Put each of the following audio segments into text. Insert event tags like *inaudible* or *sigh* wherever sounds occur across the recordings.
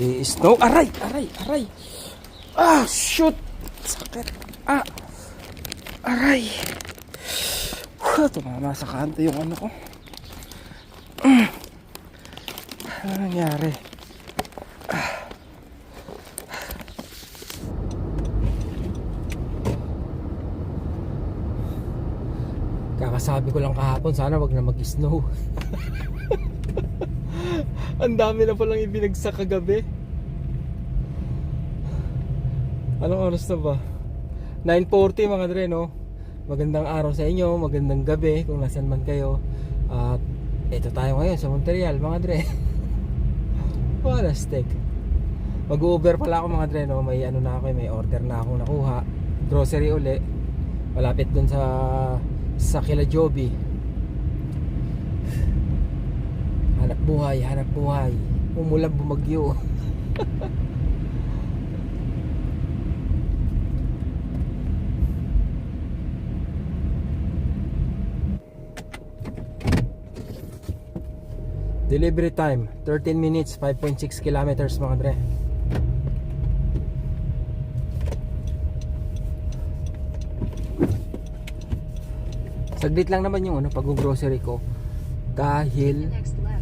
Snow. Aray! Aray! Aray! Ah! Shoot! Sakit! Ah! Aray! Huh, tumama sa kanto yung ano ko. Mm. Ano nangyari? Kakasabi ko lang kahapon, sana wag na mag-snow. *laughs* Ang dami na palang ibinagsak kagabi. Anong oras na ba? 9.40 mga dre, no? Magandang araw sa inyo, magandang gabi kung nasan man kayo. At ito tayo ngayon sa Montreal, mga dre. What a stick. Mag-Uber pala ako mga dre, no? May ano na ako, may order na akong nakuha. Grocery uli. Malapit dun sa sa Kila Joby. Hanap buhay, hanap buhay. Umulan bumagyo. *laughs* Delivery time 13 minutes 5.6 kilometers mga dre. Saglit lang naman yung ano pag-grocery ko dahil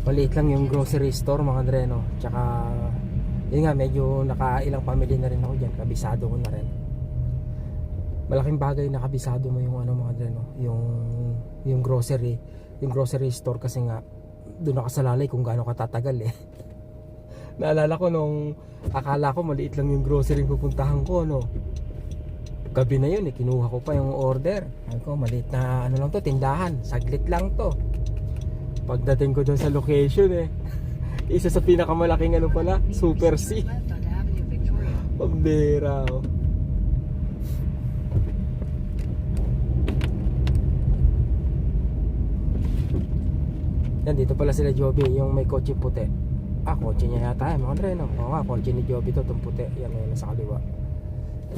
maliit lang yung grocery store mga dre no. Tsaka yun nga medyo nakailang pamilya na rin ako diyan, kabisado ko na rin. Malaking bagay na kabisado mo yung ano mga dre no, yung yung grocery, yung grocery store kasi nga doon nakasalalay kung gaano katatagal eh. *laughs* Naalala ko nung akala ko maliit lang yung grocery yung pupuntahan ko no. Gabi na yun eh, kinuha ko pa yung order. Sabi ko, maliit na ano lang to, tindahan. Saglit lang to. Pagdating ko doon sa location eh, *laughs* isa sa pinakamalaking ano pala, Super C. Pambira oh. Yan, dito pala sila Joby, yung may kotse puti. Ah, kotse niya yata eh, mga Andre, no? Oo nga, kotse ni Joby to, itong puti. Yan, yan, nasa kaliwa.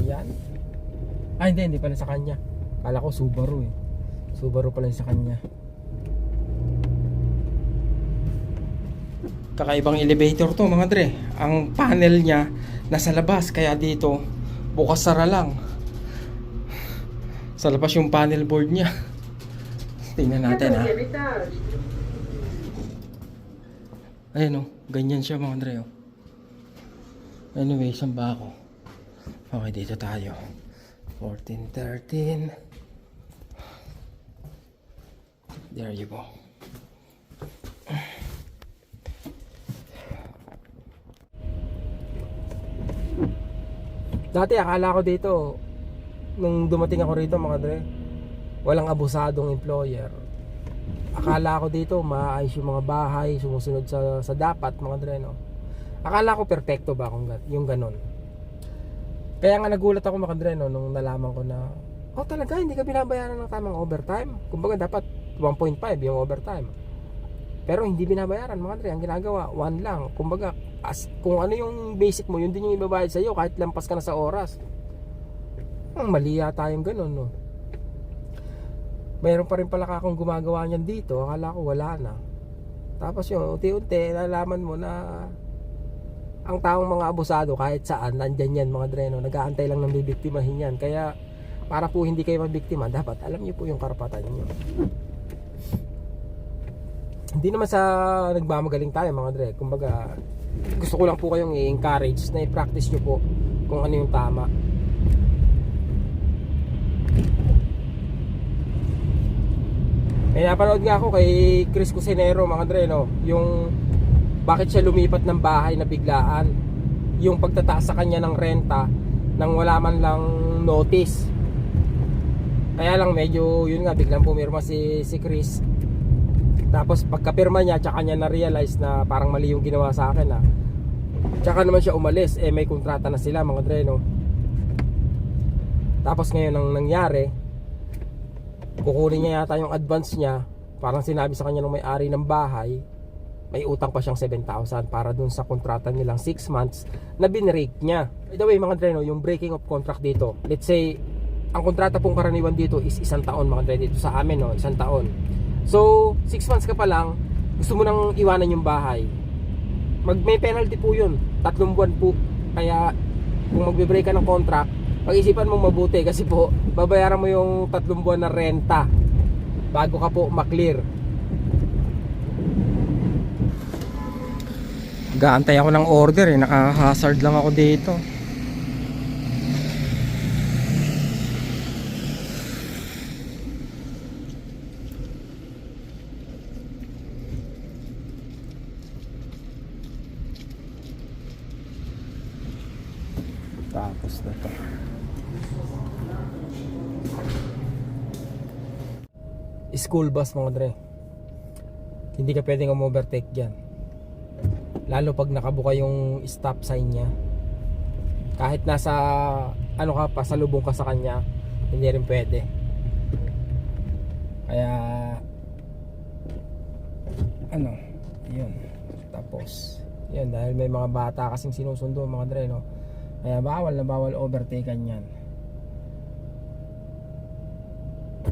Ayan. Ah, hindi, hindi pala sa kanya. Kala ko Subaru eh. Subaru pala sa kanya. Kakaibang elevator to mga Dre. Ang panel niya nasa labas, kaya dito bukas sara lang. Sa labas yung panel board niya. *laughs* Tingnan natin ha. Ayun o, ganyan siya mga Andre. oh. Anyway, saan ba ako? Okay, dito tayo. 14, 13. There you go. Dati akala ko dito, nung dumating ako rito mga Dre, walang abusadong employer. Akala ko dito maayos yung mga bahay, sumusunod sa sa dapat mga Dre no. Akala ko perpekto ba kung yung ganun. Kaya nga nagulat ako mga Dre no nung nalaman ko na oh talaga hindi ka binabayaran ng tamang overtime. Kumbaga dapat 1.5 yung overtime. Pero hindi binabayaran mga Dre, ang ginagawa 1 lang. Kumbaga as, kung ano yung basic mo, yun din yung ibabayad sa iyo kahit lampas ka na sa oras. Ang mali yata yung ganun no. Mayroon pa rin pala akong gumagawa niyan dito. Akala ko wala na. Tapos yun, unti-unti, nalaman mo na ang taong mga abusado kahit saan, nandyan yan mga dreno. Nag-aantay lang ng bibiktimahin yan. Kaya para po hindi kayo mabiktima, dapat alam niyo po yung karapatan niyo. Hindi naman sa nagmamagaling tayo mga dre. Kumbaga, gusto ko lang po kayong i-encourage na i-practice niyo po kung ano yung tama. May napanood nga ako kay Chris Cusinero mga Dre no, yung bakit siya lumipat ng bahay na biglaan. Yung pagtataas sa kanya ng renta nang wala man lang notice. Kaya lang medyo yun nga biglang pumirma si si Chris. Tapos pagkapirma niya tsaka niya na-realize na parang mali yung ginawa sa akin ah. Tsaka naman siya umalis eh may kontrata na sila mga Dre no. Tapos ngayon ang nangyari, kukunin niya yata yung advance niya parang sinabi sa kanya ng may-ari ng bahay may utang pa siyang 7,000 para dun sa kontrata nilang 6 months na binrake niya by the way mga dreno yung breaking of contract dito let's say ang kontrata pong karaniwan dito is isang taon mga dreno dito sa amin no isang taon so 6 months ka pa lang gusto mo nang iwanan yung bahay mag may penalty po yun tatlong buwan po. Kaya kung magbe-break ka ng contract, pag-isipan mo mabuti kasi po babayaran mo yung tatlong buwan na renta bago ka po maklear. Gaantay ako ng order eh, naka-hazard lang ako dito. Tapos na to. School bus mga dre. Hindi ka pwedeng um-overtake dyan. Lalo pag nakabuka yung stop sign niya. Kahit nasa ano ka pa, salubong ka sa kanya, hindi rin pwede. Kaya ano, yun. Tapos, yun dahil may mga bata kasing sinusundo mga dre no. Kaya bawal na bawal overtaken yan.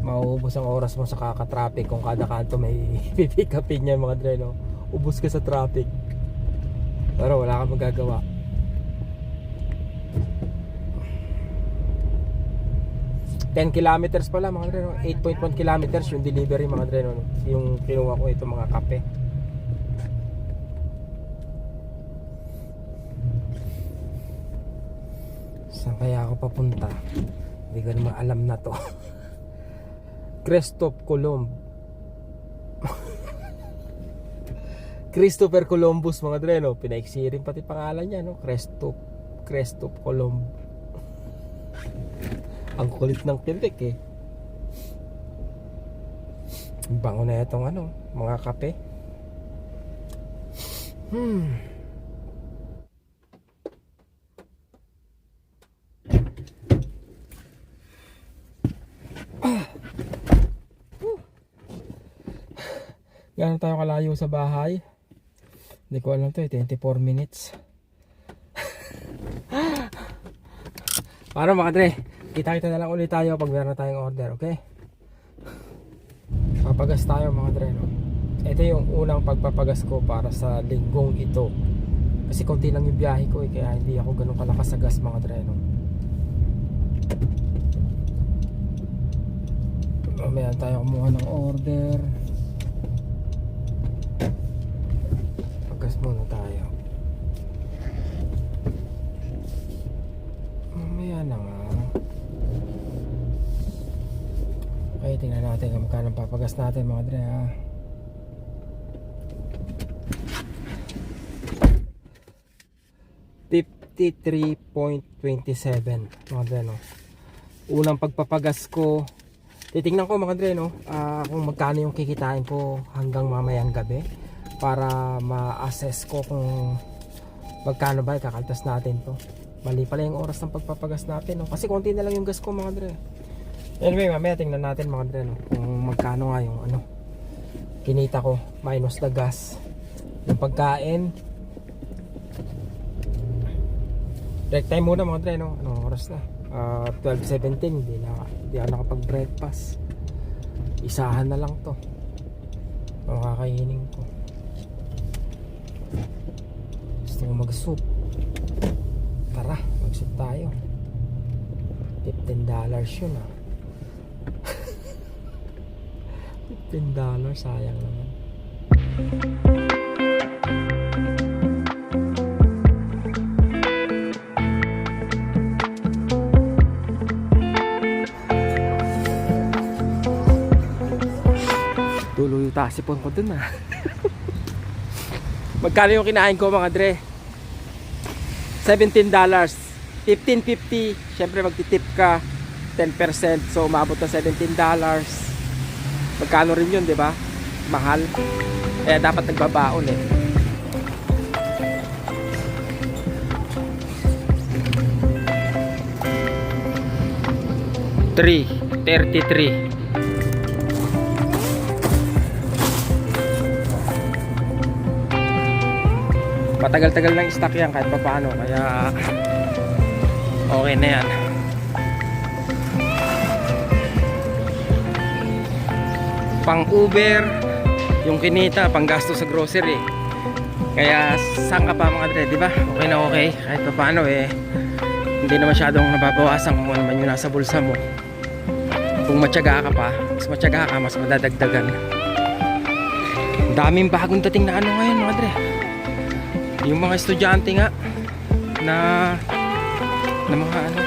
Mauubos ang oras mo sa kaka-traffic kung kada kanto may *laughs* pipick upin niya mga dre no. Ubus ka sa traffic. Pero wala kang magagawa. Ten kilometers pala mga dre no. 8.1 kilometers yung delivery mga dre no. Yung kinuha ko ito mga kape. Saan kaya ako papunta? Hindi ko naman alam na to. *laughs* Christoph Colomb. *laughs* Christopher Columbus mga dre no. Pinaiksi rin pati pangalan niya no. Christoph Christoph Colomb. *laughs* Ang kulit ng tilik eh. Ang Bango na itong ano, mga kape. Hmm. Tayo sa bahay? Hindi ko alam to eh, 24 minutes. *laughs* Para mga dre, kita-kita na lang ulit tayo pag meron tayong order, okay? Papagas tayo mga dre, no? Ito yung unang pagpapagas ko para sa linggong ito. Kasi konti lang yung biyahe ko eh, kaya hindi ako ganun kalakas sa gas mga dre, no? Mamaya tayo kumuha ng order. Muna tayo. Mamaya na nga. Okay, tingnan natin kung magkano papagas natin mga dre ha. $53.27 mga dre no. Unang pagpapagas ko titingnan ko mga dre no ah, kung magkano yung kikitain ko hanggang mamayang gabi para ma-assess ko kung magkano ba kakaltas natin to. Mali pala yung oras ng pagpapagas natin no? kasi konti na lang yung gas ko mga dre. Anyway mamaya tingnan natin mga dre no? kung magkano nga yung ano kinita ko minus the gas. Yung pagkain. Break time muna mga dre no? anong oras na? Ah, 12.17 hindi na hindi ako nakapag breakfast isahan na lang to. Ang kakainin ko gusto ko mag soup tara mag soup tayo 15 dollars yun ah *laughs* 15 dollars sayang naman Tuloy yung tasipon ko dun ah. *laughs* Magkano yung kinain ko mga dre? $17 15.50 Siyempre magtitip ka. 10% So umabot na $17 Magkano rin yun di ba? Mahal. Kaya dapat nagbabaon eh. Three, 33 matagal-tagal lang stock yan kahit pa paano kaya okay na yan pang Uber yung kinita pang gasto sa grocery Kaya saan ka pa mga dre, di ba? Okay na okay. Kahit pa paano eh. Hindi na masyadong nababawasan kung ano man yung nasa bulsa mo. Kung matyaga ka pa, mas matyaga ka, mas madadagdagan. Daming bagong dating na ano ngayon mga dre. Yung mga estudyante nga na na mga ano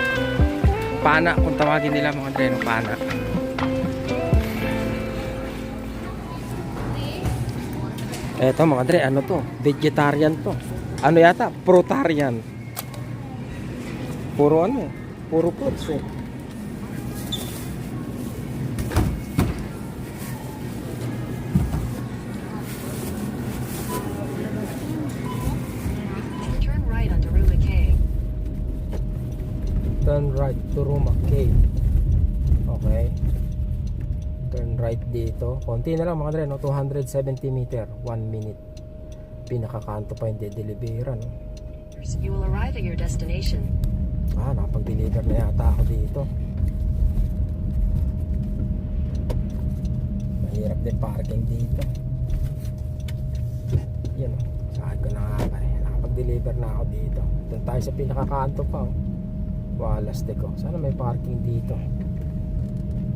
pana kung tawagin nila mga dre no pana. Eto mga dre, ano to? Vegetarian to. Ano yata? Protarian. Puro ano. Puro fruits eh. Turn right onto Ruma Cave. Turn right to Ruma Cave. Okay. Turn right dito. Konti na lang mga dre, no? 270 meter. 1 minute. Pinakakanto pa yung de-deliveran. No? You will arrive at your destination. Ah, nakapag-deliver na yata ako dito. Mahirap din parking dito. Yan o. Saan ko na nga pa eh. Nakapag-deliver na ako dito. Doon tayo sa pinakakanto pa oh. Walas ko. Sana may parking dito.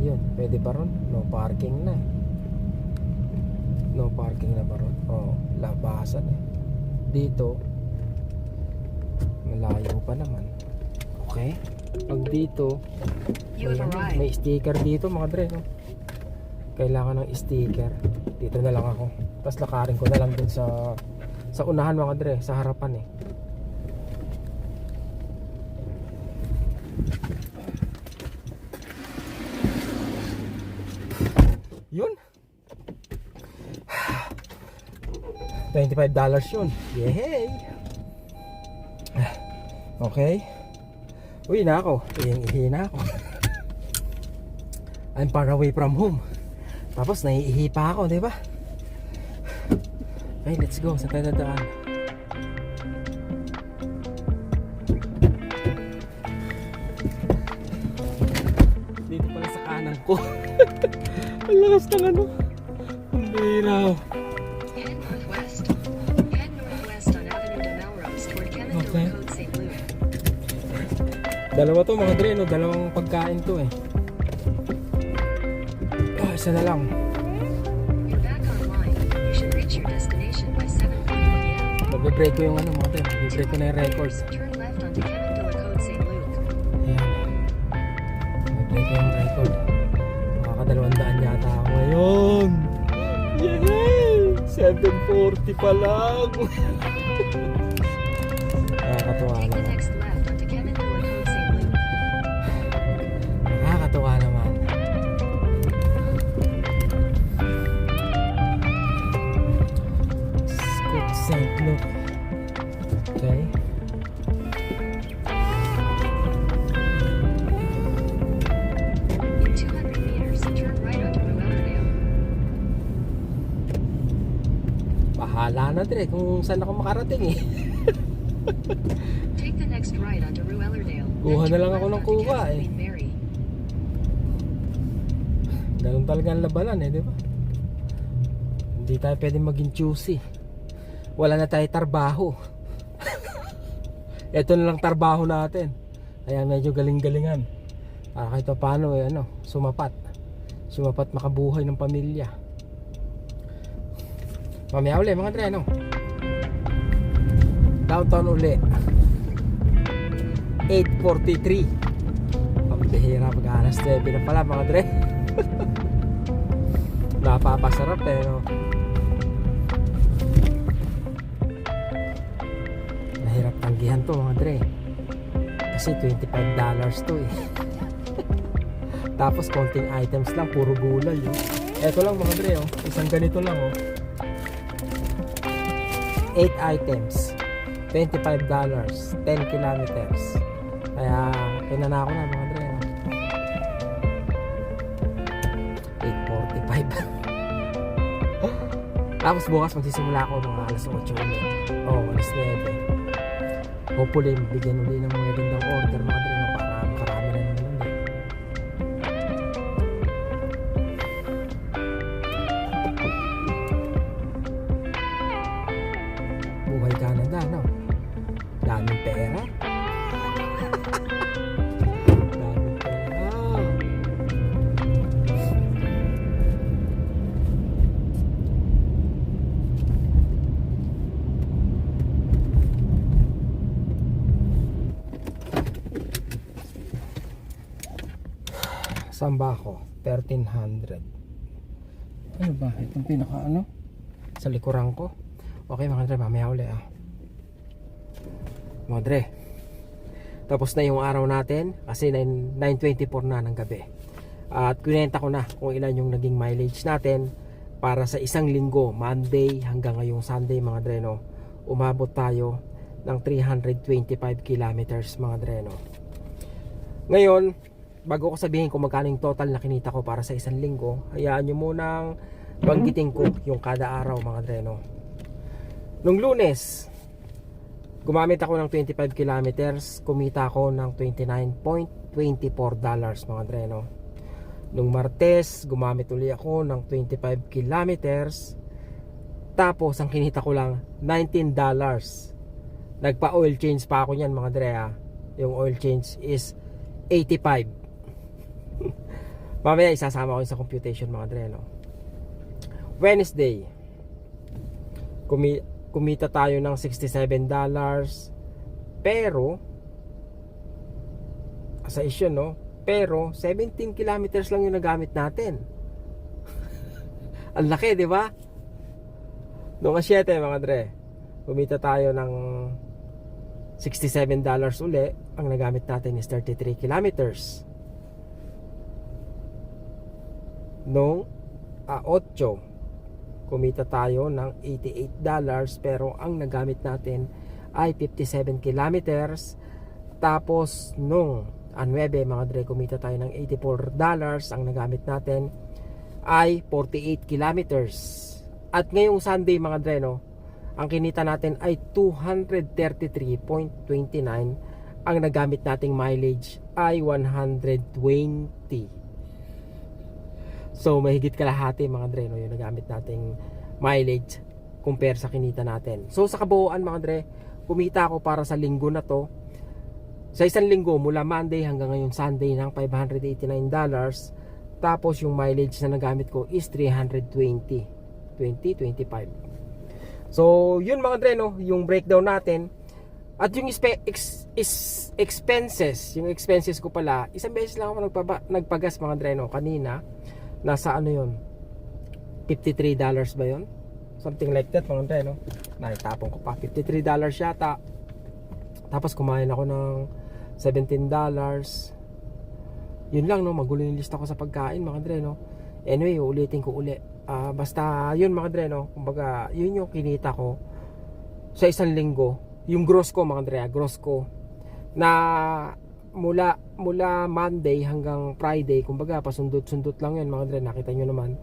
Yun, pwede ba ron? No parking na. No parking na ba ron? Oh, labasan eh. Dito, malayo pa naman. Okay. Pag dito, may, may sticker dito mga dre. No? Kailangan ng sticker. Dito na lang ako. Tapos lakarin ko na lang dun sa sa unahan mga dre, sa harapan eh. Yun. $25 yun. Yay! Okay. Uy na ako. Ihing-ihi na ako. I'm far away from home. Tapos naiihi pa ako, di ba? Okay, let's go. Sa tayo dadaan? Ko. *laughs* Ang lakas ng ano. Ang Kevin Okay. Dalawa to mga dre, no? Dalawang pagkain to eh. Ah, isa na lang. You're back online. You should reach your destination by 7:41 a.m. Magbe-break ko yung ano mga dre. Magbe-break ko na yung records. 7.40 pa lang. Nakakatuwa naman. Bahala na dire kung saan ako makarating eh. Take the next right onto Rue Ellerdale. Kuha na lang ako ng kuha eh. Ganun talaga ang labanan eh, di ba? Hindi tayo pwedeng maging choosy. Wala na tayo tarbaho. *laughs* Ito na lang tarbaho natin. Kaya medyo galing-galingan. Para kahit pa paano eh, ano, sumapat. Sumapat makabuhay ng pamilya. Mamaya uli mga dre, ano? Downtown uli. 8.43 Pambihira pag alas 9 na pala mga dre *laughs* Napapasarap eh no? Nahirap tanggihan to mga dre Kasi $25 to eh *laughs* Tapos konting items lang, puro gulay oh. Eto lang mga dre oh. Isang ganito lang oh 8 items. $25 10 kilometers. Kaya kinana ko na mga dre no? 8.45 *laughs* Tapos bukas magsisimula ako mga alas 8 ulit. Oo, alas 9 Hopefully, bigyan ulit ng mga gandang order Saan ba ako? 1300. Ano ba? Itong pinaka ano? Sa likuran ko. Okay mga dre, mamaya uli ah. Mga dre. Tapos na yung araw natin kasi 9, 9.24 na ng gabi. At kunenta ko na kung ilan yung naging mileage natin para sa isang linggo, Monday hanggang ngayong Sunday mga dreno. Umabot tayo ng 325 kilometers mga dreno. Ngayon, bago ko sabihin kung magkano yung total na kinita ko para sa isang linggo, hayaan nyo munang banggitin ko yung kada araw mga dreno. Nung lunes, gumamit ako ng 25 kilometers, kumita ako ng 29.24 dollars mga dreno. Nung Martes, gumamit uli ako ng 25 kilometers, tapos ang kinita ko lang 19 dollars. Nagpa oil change pa ako niyan mga dre ah. Yung oil change is 85. Mamaya isasama ko sa computation mga dre no. Wednesday. Kumi kumita tayo ng 67 dollars. Pero sa issue no, pero 17 kilometers lang yung nagamit natin. *laughs* Ang laki, di ba? Noong 7 mga dre, kumita tayo ng 67 dollars uli. Ang nagamit natin is 33 kilometers. Noong ah, 8, kumita tayo ng 88 dollars pero ang nagamit natin ay 57 kilometers. Tapos nung ah, 9 mga dre, kumita tayo ng 84 dollars. Ang nagamit natin ay 48 kilometers. At ngayong Sunday mga dre, no, ang kinita natin ay 233.29. Ang nagamit nating mileage ay 120. So mahigit kalahati mga dre, no, yung nagamit nating mileage compare sa kinita natin. So sa kabuuan mga dre, kumita ako para sa linggo na to. Sa isang linggo mula Monday hanggang ngayon Sunday ng $589 tapos yung mileage na nagamit ko is 320 20, 25 so yun mga dre no yung breakdown natin. At yung ispe- ex- is- expenses yung expenses ko pala isang beses lang ako nagpaba, nagpagas mga dre no kanina nasa ano yun? 53 dollars ba yun? Something like that mga dre no? Nakitapon ko pa. 53 dollars yata. Tapos kumain ako ng 17 dollars. Yun lang no? Magulo yung lista ko sa pagkain mga dre no? Anyway uulitin ko uli. Ah, basta yun mga dre no? Kumbaga yun yung kinita ko sa isang linggo. Yung gross ko mga dre ah, gross ko. Na mula mula Monday hanggang Friday kumbaga pasundot-sundot lang yun mga dre. Nakita nyo naman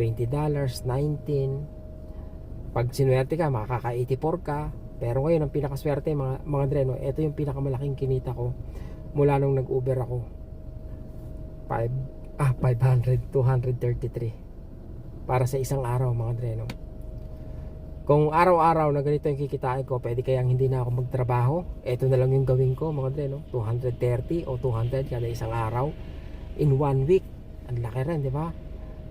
20 dollars 19 pag sinuwerte ka makaka 84 ka. Pero ngayon ang pinakaswerte mga, mga dre no ito yung pinakamalaking kinita ko. Mula nung nag-Uber ako 5 ah 500 233 para sa isang araw mga dreno kung araw-araw na ganito yung kikitain ko pwede kayang hindi na ako magtrabaho. Eto na lang yung gawin ko mga dreno 230 o 200 kada isang araw in one week. Ang laki rin di ba?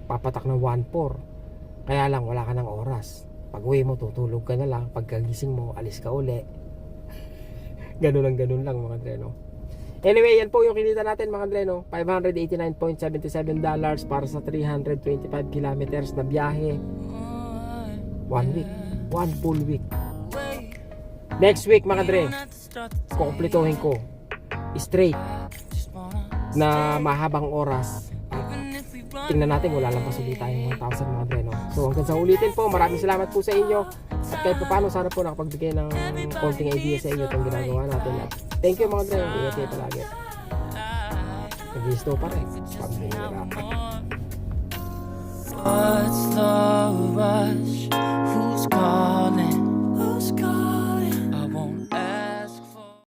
Papatak ng 1.4 kaya lang wala ka ng oras. Pag uwi mo tutulog ka na lang. Pagkagising mo alis ka uli. *laughs* Ganun lang ganun lang mga dreno Anyway, yan po yung kinita natin mga Dreno. 589.77 dollars para sa 325 kilometers na biyahe. One week. One full week. Next week mga Dre, kukumplituhin ko. Straight na mahabang oras. Tingnan natin, wala lang pasulit tayong 1,000 mga Dreno. So hanggang sa ulitin po, maraming salamat po sa inyo. At kahit pa paano, sana po nakapagbigay ng konting idea sa inyo itong ginagawa natin. At thank you mga Dreno. Ingat kayo palagi. Nag-isto pa rin. Pambihira. What's the rush? Who's calling?